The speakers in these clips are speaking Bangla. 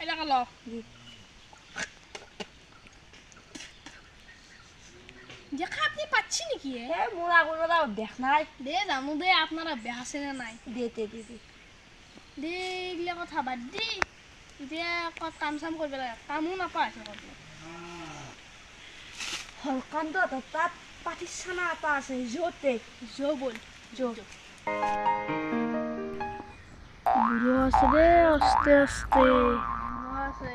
এটা কালো দেখা আপনি পাচ্ছি এ? মোৰ আগৰ পৰা অভ্যাস নাই দে জানো দে আপনারা বেহাছে না নাই দে দে দে কথা বাদ দি এতিয়া ক'ত কাম চাম কৰিব লাগে কামো নাপায় ক'ত হলকান্ত তাত পাতিছানা এটা আছে য'তে যো বল য'ত বুড়ো আছে দে আস্তে আস্তে আছে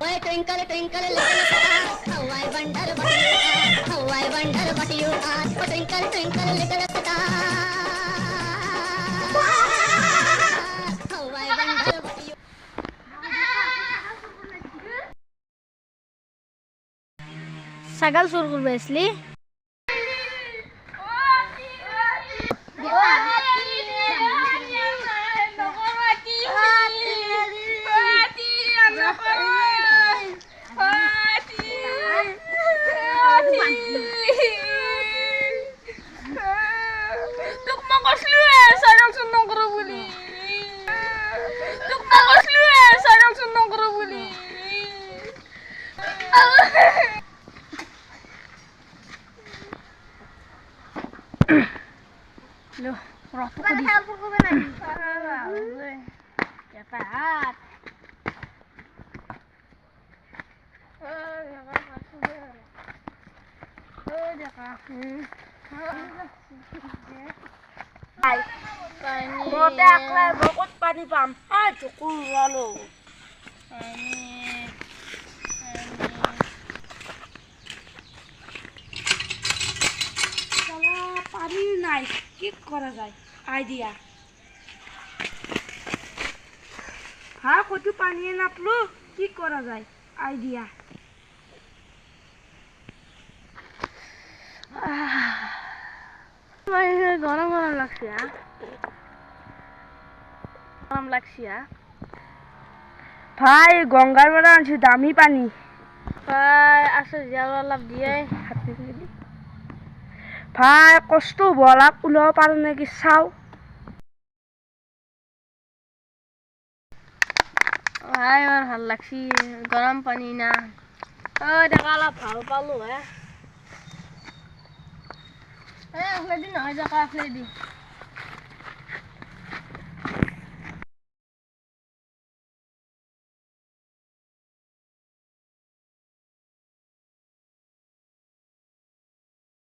Boy, twinkle, twinkle, little star, how I wonder what you are, how I wonder what you are. Oh, twinkle, twinkle, little star, sagal surgur besli. Ha Loh, rotok ko di. Dapat. Oh, dapat. Oh, dapat. Hai. Pani. Botak lah, bokot pani pam. Ah, cukup lalu. Ini. পানী নাই কি কৰা যায়? আইডিয়া হা ক'তো পানীয়ে নাপলো কি কৰা যায়? আইডিয়া গরম গরম লাগছে হ্যাঁ গরম লাগছে হ্যাঁ ভাই গংগাৰ পৰা আনিছো দামী পানী। ভাই আছে জিয়াল অলপ দিয়ে ভাই কষ্ট হ'ব ওলাব পাৰো নেকি চাওঁ? ভাই আমার ভাল লাগছি গরম পানি না। ও দেখা অলপ ভাল পালো হে। এ আফলে দি নহয় দি